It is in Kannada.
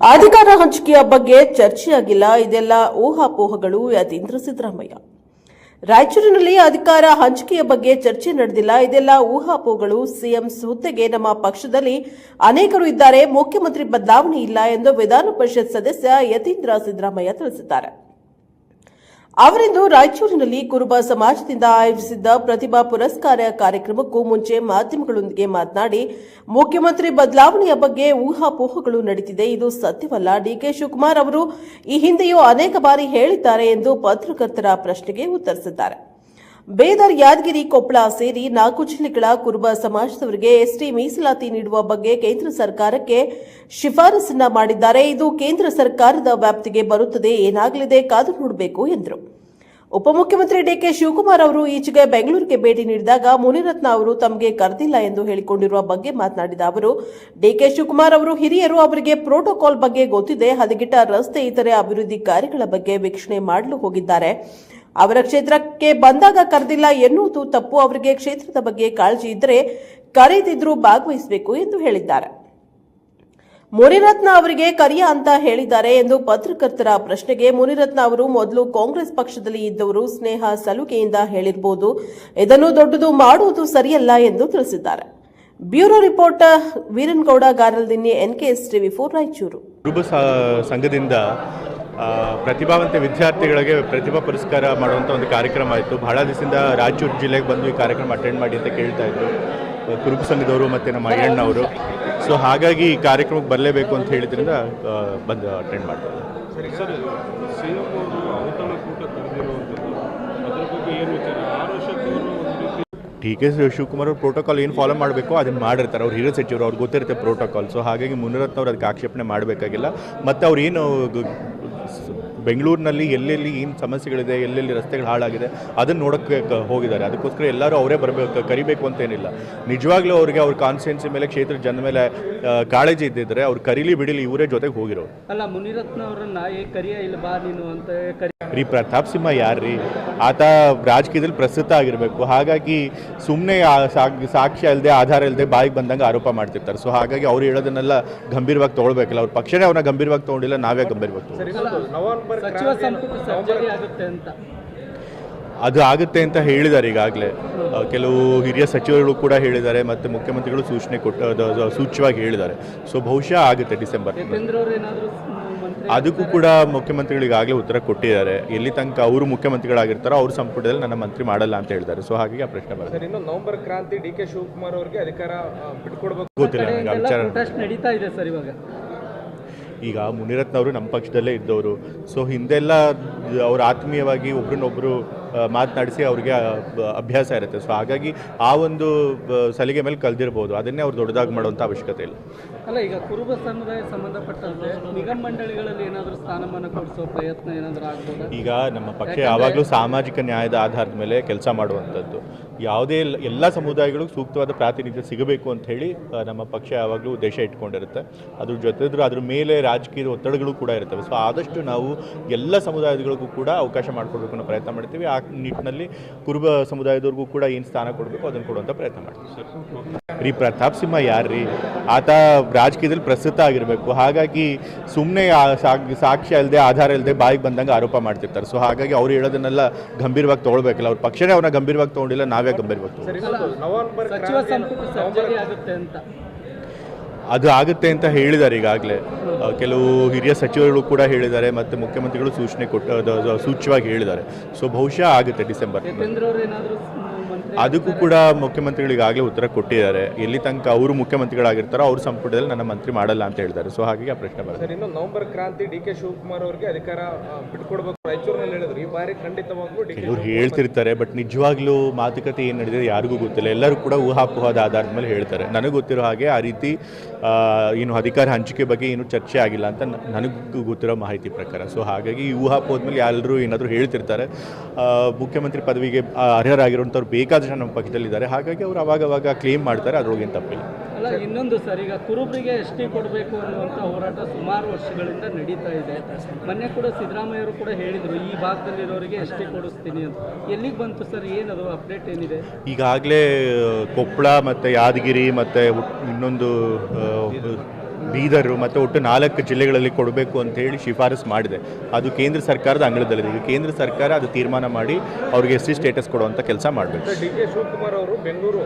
ಅಧಿಕಾರ ಹಂಚಿಕೆಯ ಬಗ್ಗೆ ಚರ್ಚೆಯಾಗಿಲ್ಲ. ಇದೆಲ್ಲ ಊಹಾಪೋಹಗಳು, ಯತೀಂದ್ರ ಸಿದ್ದರಾಮಯ್ಯ. ರಾಯಚೂರಿನಲ್ಲಿ ಅಧಿಕಾರ ಹಂಚಿಕೆಯ ಬಗ್ಗೆ ಚರ್ಚೆ ನಡೆದಿಲ್ಲ. ಇದೆಲ್ಲ ಊಹಾಪೋಹಗಳು. ಸಿಎಂ ಹುದ್ದೆಗೆ ನಮ್ಮ ಪಕ್ಷದಲ್ಲಿ ಅನೇಕರು ಇದ್ದಾರೆ. ಮುಖ್ಯಮಂತ್ರಿ ಬದಲಾವಣೆ ಇಲ್ಲ ಎಂದು ವಿಧಾನ ಪರಿಷತ್ ಸದಸ್ಯ ಯತೀಂದ್ರ ಸಿದ್ದರಾಮಯ್ಯ ತಿಳಿಸಿದ್ದಾರೆ. ಅವರಿಂದು ರಾಯಚೂರಿನಲ್ಲಿ ಕುರುಬ ಸಮಾಜದಿಂದ ಆಯೋಜಿಸಿದ್ದ ಪ್ರತಿಭಾ ಪುರಸ್ಕಾರ ಕಾರ್ಯಕ್ರಮಕ್ಕೂ ಮುಂಚೆ ಮಾಧ್ಯಮಗಳೊಂದಿಗೆ ಮಾತನಾಡಿ, ಮುಖ್ಯಮಂತ್ರಿ ಬದಲಾವಣೆಯ ಬಗ್ಗೆ ಊಹಾಪೋಹಗಳು ನಡೀತಿದೆ. ಇದು ಸತ್ಯವಲ್ಲ. ಡಿಕೆ ಶಿವಕುಮಾರ್ ಅವರು ಈ ಹಿಂದೆಯೂ ಅನೇಕ ಬಾರಿ ಹೇಳಿದ್ದಾರೆ ಎಂದು ಪತ್ರಕರ್ತರ ಪ್ರಶ್ನೆಗೆ ಉತ್ತರಿಸಿದ್ದಾರೆ. ಬೇದರ್ ಯಾದಗಿರಿ ಕೊಪ್ಪಳ ಸೇರಿ ನಾಲ್ಕು ಜಿಲ್ಲೆಗಳ ಕುರುಬ ಸಮಾಜದವರಿಗೆ ಎಸ್ಟಿ ಮೀಸಲಾತಿ ನೀಡುವ ಬಗ್ಗೆ ಕೇಂದ್ರ ಸರ್ಕಾರಕ್ಕೆ ಶಿಫಾರಸನ್ನ ಮಾಡಿದ್ದಾರೆ. ಇದು ಕೇಂದ್ರ ಸರ್ಕಾರದ ವ್ಯಾಪ್ತಿಗೆ ಬರುತ್ತದೆ. ಏನಾಗಲಿದೆ ಕಾದು ನೋಡಬೇಕು ಎಂದರು. ಉಪಮುಖ್ಯಮಂತ್ರಿ ಡಿಕೆ ಶಿವಕುಮಾರ್ ಅವರು ಈಚೆಗೆ ಬೆಂಗಳೂರಿಗೆ ಭೇಟಿ ನೀಡಿದಾಗ ಮುನಿರತ್ನ ಅವರು ತಮಗೆ ಕರೆದಿಲ್ಲ ಎಂದು ಹೇಳಿಕೊಂಡಿರುವ ಬಗ್ಗೆ ಮಾತನಾಡಿದ ಅವರು, ಡಿಕೆ ಶಿವಕುಮಾರ್ ಅವರು ಹಿರಿಯರು ಅವರಿಗೆ ಪ್ರೋಟೋಕಾಲ್ ಬಗ್ಗೆ ಗೊತ್ತಿದೆ. ಹದಗೆಟ್ಟ ರಸ್ತೆ ಇತರೆ ಅಭಿವೃದ್ಧಿ ಕಾರ್ಯಗಳ ಬಗ್ಗೆ ವೀಕ್ಷಣೆ ಮಾಡಲು ಹೋಗಿದ್ದಾರೆ. ಅವರ ಕ್ಷೇತ್ರಕ್ಕೆ ಬಂದಾಗ ಕರೆದಿಲ್ಲ ಎನ್ನುವುದು ತಪ್ಪು. ಅವರಿಗೆ ಕ್ಷೇತ್ರದ ಬಗ್ಗೆ ಕಾಳಜಿ ಇದ್ದರೆ ಕರೆದಿದ್ರೂ ಭಾಗವಹಿಸಬೇಕು ಎಂದು ಹೇಳಿದ್ದಾರೆ. ಮುನಿರತ್ನ ಅವರಿಗೆ ಕರಿಯ ಅಂತ ಹೇಳಿದ್ದಾರೆ ಎಂದು ಪತ್ರಕರ್ತರ ಪ್ರಶ್ನೆಗೆ ಮುನಿರತ್ನ ಅವರು ಮೊದಲು ಕಾಂಗ್ರೆಸ್ ಪಕ್ಷದಲ್ಲಿ ಇದ್ದವರು ಸ್ನೇಹ ಸಲುಗೆಯಿಂದ ಹೇಳಿರಬಹುದು ಇದನ್ನು ದೊಡ್ಡದು ಮಾಡುವುದು ಸರಿಯಲ್ಲ ಎಂದು ತಿಳಿಸಿದ್ದಾರೆ. Bureau report, Veerangouda, Garaldinni, NKS TV, four Raichur ಸಂಘದಿಂದ ಪ್ರತಿಭಾವಂತ ವಿದ್ಯಾರ್ಥಿಗಳಿಗೆ ಪ್ರತಿಭಾ ಪುರಸ್ಕಾರ ಮಾಡುವಂಥ ಒಂದು ಕಾರ್ಯಕ್ರಮ ಆಯಿತು. ಬಹಳ ದಿವಸದಿಂದ ರಾಯಚೂರು ಜಿಲ್ಲೆಗೆ ಬಂದು ಈ ಕಾರ್ಯಕ್ರಮ ಅಟೆಂಡ್ ಮಾಡಿ ಅಂತ ಕೇಳ್ತಾ ಇದ್ರು. ಆ, ಕುರುಬ ಸಂಘದವರು ಮತ್ತು ನಮ್ಮ ಅಯ್ಯಣ್ಣವರು. ಸೊ ಹಾಗಾಗಿ ಈ ಕಾರ್ಯಕ್ರಮಕ್ಕೆ ಬರಲೇಬೇಕು ಅಂತ ಹೇಳಿದ್ರಿಂದ ಬಂದು ಅಟೆಂಡ್ ಮಾಡ್ತಾರೆ ಟಿ ಕೆ ಶಿವಕುಮಾರ್ ಅವ್ರು ಪ್ರೋಟೋಕಾಲ್ ಏನು ಫಾಲೋ ಮಾಡಬೇಕು ಅದನ್ನು ಮಾಡಿರ್ತಾರೆ. ಅವ್ರು ಹಿರಿಯ ಸಚಿವರು ಅವ್ರಿಗೆ ಗೊತ್ತಿರುತ್ತೆ ಪ್ರೋಟೋಕಾಲ್ ಸೊ ಹಾಗಾಗಿ ಮುನಿರತ್ನ ಅವ್ರು ಅದಕ್ಕೆ ಆಕ್ಷೇಪಣೆ ಮಾಡಬೇಕಾಗಿಲ್ಲ. ಮತ್ತು ಅವ್ರು ಏನು ಬೆಂಗಳೂರಿನಲ್ಲಿ ಎಲ್ಲೆಲ್ಲಿ ಏನು ಸಮಸ್ಯೆಗಳಿದೆ ಎಲ್ಲೆಲ್ಲಿ ರಸ್ತೆಗಳು ಹಾಳಾಗಿದೆ ಅದನ್ನು ನೋಡೋಕ್ಕೆ ಹೋಗಿದ್ದಾರೆ. ಅದಕ್ಕೋಸ್ಕರ ಎಲ್ಲರೂ ಅವರೇ ಬರಬೇಕು ಕರಿಬೇಕು ಅಂತ ಏನಿಲ್ಲ ನಿಜವಾಗ್ಲೂ ಅವರಿಗೆ ಅವ್ರ ಕಾನ್ಸ್ಟಿಟ್ಯೂನ್ಸಿ ಮೇಲೆ ಕ್ಷೇತ್ರ ಜನ ಮೇಲೆ ಕಾಳಜಿ ಇದ್ದಿದ್ರೆ ಅವ್ರು ಕರೀಲಿ ಬಿಡಿಲಿ ಇವರೇ ಜೊತೆಗೆ ಹೋಗಿರೋರು. ಅಲ್ಲ ಮುನಿರತ್ನ ಅವರನ್ನ ಏ ಕರಿಯ ಇಲ್ಲ ಬಾ ನೀನು ಅಂತ ಕರಿ ರೀ ಪ್ರತಾಪ್ ಸಿಂಹ ಯಾರ್ರೀ? ಆತ ರಾಜಕೀಯದಲ್ಲಿ ಪ್ರಸ್ತುತ ಆಗಿರಬೇಕು. ಹಾಗಾಗಿ ಸುಮ್ಮನೆ ಸಾಕ್ಷ್ಯ ಇಲ್ಲದೆ ಆಧಾರ ಇಲ್ಲದೆ ಬಾಯಿಗೆ ಬಂದಂಗೆ ಆರೋಪ ಮಾಡ್ತಿರ್ತಾರೆ. ಸೊ ಹಾಗಾಗಿ ಅವ್ರು ಹೇಳೋದನ್ನೆಲ್ಲ ಗಂಭೀರವಾಗಿ ತೊಗೊಳ್ಬೇಕಲ್ಲ. ಅವ್ರ ಪಕ್ಷನೇ ಅವ್ರನ್ನ ಗಂಭೀರವಾಗಿ ತೊಗೊಂಡಿಲ್ಲ ನಾವೇ ಗಂಭೀರವಾಗಿ ತೊಗೊಂಡಿಲ್ಲ. ಸರಿ ನವೆಂಬರ್ ಸಚಿವ ಸಂಪುಟ ಸರ್ಜರಿ ಆಗುತ್ತೆ ಅಂತ. ಅದು ಆಗುತ್ತೆ ಅಂತ ಹೇಳಿದ್ದಾರೆ ಈಗಾಗಲೇ. ಕೆಲವು ಹಿರಿಯ ಸಚಿವರುಗಳು ಕೂಡ ಹೇಳಿದ್ದಾರೆ ಮತ್ತು ಮುಖ್ಯಮಂತ್ರಿಗಳು ಸೂಚನೆ ಕೊಟ್ಟು ಸೂಚ್ಯವಾಗಿ ಹೇಳಿದ್ದಾರೆ. ಸೊ ಬಹುಶಃ ಆಗುತ್ತೆ ಡಿಸೆಂಬರ್. ಅದಕ್ಕೂ ಕೂಡ ಮುಖ್ಯಮಂತ್ರಿಗಳು ಈಗಾಗಲೇ ಉತ್ತರ ಕೊಟ್ಟಿದ್ದಾರೆ. ಎಲ್ಲಿ ತನಕ ಅವರು ಮುಖ್ಯಮಂತ್ರಿಗಳಾಗಿರ್ತಾರೋ ಅವ್ರ ಸಂಪುಟದಲ್ಲಿ ನನ್ನ ಮಂತ್ರಿ ಮಾಡಲ್ಲ ಅಂತ ಹೇಳಿದ್ದಾರೆ. ಸೊ ಹಾಗಾಗಿ ಆ ಪ್ರಶ್ನೆ ಬರುತ್ತೆ ನವೆಂಬರ್ ಕ್ರಾಂತಿ ಡಿ ಕೆ ಶಿವಕುಮಾರ್ ಅವರಿಗೆ ಅಧಿಕಾರ ಬಿಟ್ಕೊಡ್ಬೇಕು ಗೊತ್ತಿಲ್ಲ ನನಗೆ ವಿಚಾರ ನಡೀತಾ ಇದೆ ಸರ್ ಇವಾಗ. ಈಗ ಮುನಿರತ್ನ ಅವರು ನಮ್ಮ ಪಕ್ಷದಲ್ಲೇ ಇದ್ದವರು. ಸೊ ಹಿಂದೆಲ್ಲ ಅವರು ಆತ್ಮೀಯವಾಗಿ ಒಬ್ರನ್ನೊಬ್ಬರು ಮಾತನಾಡಿಸಿ ಅವ್ರಿಗೆ ಅಭ್ಯಾಸ ಇರುತ್ತೆ. ಸೊ ಹಾಗಾಗಿ ಆ ಒಂದು ಸಲಿಗೆ ಮೇಲೆ ಕಲ್ದಿರ್ಬೋದು. ಅದನ್ನೇ ಅವ್ರು ದೊಡ್ಡದಾಗಿ ಮಾಡುವಂಥ ಅವಶ್ಯಕತೆ ಇಲ್ಲ. ಅಲ್ಲ ಈಗ ಕುರುಬ ಸಮುದಾಯ ಸಂಬಂಧಪಟ್ಟಂತೆ ನಿಗಮ ಮಂಡಳಿಗಳಲ್ಲಿ ಏನಾದರೂ ಸ್ಥಾನಮಾನ ಕೊಡಿಸೋ ಪ್ರಯತ್ನ ಏನಾದರೂ ಆಗ್ಬೋದು? ಈಗ ನಮ್ಮ ಪಕ್ಷ ಯಾವಾಗಲೂ ಸಾಮಾಜಿಕ ನ್ಯಾಯದ ಆಧಾರದ ಮೇಲೆ ಕೆಲಸ ಮಾಡುವಂಥದ್ದು. ಯಾವುದೇ ಎಲ್ಲ- ಸಮುದಾಯಗಳಿಗೂ ಸೂಕ್ತವಾದ ಪ್ರಾತಿನಿಧ್ಯ ಸಿಗಬೇಕು ಅಂತ ಹೇಳಿ ನಮ್ಮ ಪಕ್ಷ ಯಾವಾಗಲೂ ದೇಶ ಇಟ್ಕೊಂಡಿರುತ್ತೆ. ಅದ್ರ ಜೊತೆ ಅದ್ರ ಮೇಲೆ ರಾಜಕೀಯ ಒತ್ತಡಗಳು ಕೂಡ ಇರ್ತವೆ. ಸೊ ಆದಷ್ಟು ನಾವು ಎಲ್ಲ ಸಮುದಾಯಗಳಿಗೂ ಕೂಡ ಅವಕಾಶ ಮಾಡಿಕೊಡ್ಬೇಕು ಅನ್ನೋ ಪ್ರಯತ್ನ ಮಾಡ್ತೀವಿ. ಆ ನಿಟ್ಟಿನಲ್ಲಿ ಕುರುಬ ಸಮುದಾಯದವ್ರಿಗೂ ಕೂಡ ಏನು ಸ್ಥಾನ ಕೊಡಬೇಕು, ಅದನ್ನು ಕೊಡುವಂಥ ಪ್ರಯತ್ನ ಮಾಡ್ತೀವಿ. ರೀ, ಪ್ರತಾಪ್ ಸಿಂಹ ಯಾರ್ರೀ? ಆತ ರಾಜಕೀಯದಲ್ಲಿ ಪ್ರಸ್ತುತ ಆಗಿರಬೇಕು. ಹಾಗಾಗಿ ಸುಮ್ಮನೆ ಸಾಕ್ಷ್ಯ ಇಲ್ಲದೆ ಆಧಾರ ಇಲ್ಲದೆ ಬಾಯಿಗೆ ಬಂದಂಗೆ ಆರೋಪ ಮಾಡ್ತಿರ್ತಾರೆ. ಸೊ ಹಾಗಾಗಿ ಅವ್ರು ಹೇಳೋದನ್ನೆಲ್ಲ ಗಂಭೀರವಾಗಿ ತೊಗೊಳ್ಬೇಕಲ್ಲ. ಅವ್ರ ಪಕ್ಷನೇ ಅವ್ರನ್ನ ಗಂಭೀರವಾಗಿ ತೊಗೊಂಡಿಲ್ಲ, ನಾವೇ ಗಂಭೀರವಾಗಿ ತಗೊಂಡ್ವಿ. ಅದು ಆಗುತ್ತೆ ಅಂತ ಹೇಳಿದ್ದಾರೆ ಈಗಾಗಲೇ. ಕೆಲವು ಹಿರಿಯ ಸಚಿವರುಗಳು ಕೂಡ ಹೇಳಿದ್ದಾರೆ ಮತ್ತು ಮುಖ್ಯಮಂತ್ರಿಗಳು ಸೂಚನೆ ಕೊಟ್ಟು ಸೂಚ್ಯವಾಗಿ ಹೇಳಿದ್ದಾರೆ. ಸೊ ಬಹುಶಃ ಆಗುತ್ತೆ ಡಿಸೆಂಬರ್. ಅದಕ್ಕೂ ಕೂಡ ಮುಖ್ಯಮಂತ್ರಿಗಳು ಈಗಾಗಲೇ ಉತ್ತರ ಕೊಟ್ಟಿದ್ದಾರೆ. ಎಲ್ಲಿ ತನಕ ಅವರು ಮುಖ್ಯಮಂತ್ರಿಗಳಾಗಿರ್ತಾರೋ ಅವ್ರ ಸಂಪುಟದಲ್ಲಿ ನನ್ನ ಮಂತ್ರಿ ಮಾಡಲ್ಲ ಅಂತ ಹೇಳಿದ್ದಾರೆ. ಸೊ ಹಾಗಾಗಿ ಆ ಪ್ರಶ್ನೆ ಬರುತ್ತೆ. ಇನ್ನು ನವೆಂಬರ್ ಕ್ರಾಂತಿ ಡಿ ಕೆ ಶಿವಕುಮಾರ್ ಅವರಿಗೆ ಅಧಿಕಾರ ಬಿಟ್ಕೊಡ್ಬೇಕು. ರಾಯಚೂರಿನಲ್ಲಿ ಹೇಳಿದ್ರು. ಈ ಬಾರಿ ಖಂಡಿತವಾಗ್ಲೂ ಕೆಲವ್ರು ಹೇಳ್ತಿರ್ತಾರೆ ಬಟ್ ನಿಜವಾಗ್ಲೂ ಮಾತುಕತೆ ಏನು ನಡೆದಿದೆ ಯಾರಿಗೂ ಗೊತ್ತಿಲ್ಲ. ಎಲ್ಲರೂ ಕೂಡ ಊಹಾಪೋಹದ ಆಧಾರದ ಮೇಲೆ ಹೇಳ್ತಾರೆ. ನನಗೆ ಗೊತ್ತಿರೋ ಹಾಗೆ ಆ ರೀತಿ ಏನು ಅಧಿಕಾರ ಹಂಚಿಕೆ ಬಗ್ಗೆ ಏನು ಚರ್ಚೆ ಆಗಿಲ್ಲ ಅಂತ ನನಗೂ ಗೊತ್ತಿರೋ ಮಾಹಿತಿ ಪ್ರಕಾರ. ಸೊ ಹಾಗಾಗಿ ಈ ಊಹಾಪೋಹದ ಮೇಲೆ ಎಲ್ಲರೂ ಏನಾದರೂ ಹೇಳ್ತಿರ್ತಾರೆ ಮುಖ್ಯಮಂತ್ರಿ ಪದವಿಗೆ ಅರ್ಹರಾಗಿರುವಂಥವ್ರು ಅರ್ಹರಾಗಿರುವಂಥವ್ರು ಜನ ನಮ್ಮ ಪಕ್ಕದಲ್ಲಿದ್ದಾರೆ. ಹಾಗಾಗಿ ಅವರು ಆವಾಗವಾಗ ಕ್ಲೀನ್ ಕ್ಲೇಮ್ ಮಾಡ್ತಾರೆ ಅದ್ರೊಳಗೇನು ತಪ್ಪಿಲ್ಲ. ಅಲ್ಲ ಇನ್ನೊಂದು ಸರ್ ಈಗ ಕುರುಬರಿಗೆ ಎಸ್ ಟಿ ಕೊಡಬೇಕು ಅನ್ನುವಂಥ ಹೋರಾಟ ಸುಮಾರು ವರ್ಷಗಳಿಂದ ನಡೀತಾ ಇದೆ. ಮೊನ್ನೆ ಕೂಡ ಸಿದ್ದರಾಮಯ್ಯವರು ಕೂಡ ಹೇಳಿದರು ಈ ಭಾಗದಲ್ಲಿರೋರಿಗೆ ಎಸ್ ಟಿ ಕೊಡಿಸ್ತೀನಿ ಅಂತ. ಎಲ್ಲಿಗೆ ಬಂತು ಸರ್ ಏನದು ಅಪ್ಡೇಟ್ ಏನಿದೆ? ಈಗಾಗಲೇ ಕೊಪ್ಪಳ ಮತ್ತು ಯಾದಗಿರಿ ಮತ್ತು ಇನ್ನೊಂದು ಬೀದರು ಮತ್ತು ಒಟ್ಟು ನಾಲ್ಕು ಜಿಲ್ಲೆಗಳಲ್ಲಿ ಕೊಡಬೇಕು ಅಂತ ಹೇಳಿ ಶಿಫಾರಸು ಮಾಡಿದೆ. ಅದು ಕೇಂದ್ರ ಸರ್ಕಾರದ ಅಂಗಳದಲ್ಲಿದೆ. ಈಗ ಕೇಂದ್ರ ಸರ್ಕಾರ ಅದು ತೀರ್ಮಾನ ಮಾಡಿ ಅವ್ರಿಗೆ ಎಸ್ ಸಿ ಸ್ಟೇಟಸ್ ಕೊಡುವಂಥ ಕೆಲಸ ಮಾಡಬೇಕು. ಡಿ ಕೆ ಶಿವಕುಮಾರ್ ಅವರು ಬೆಂಗಳೂರು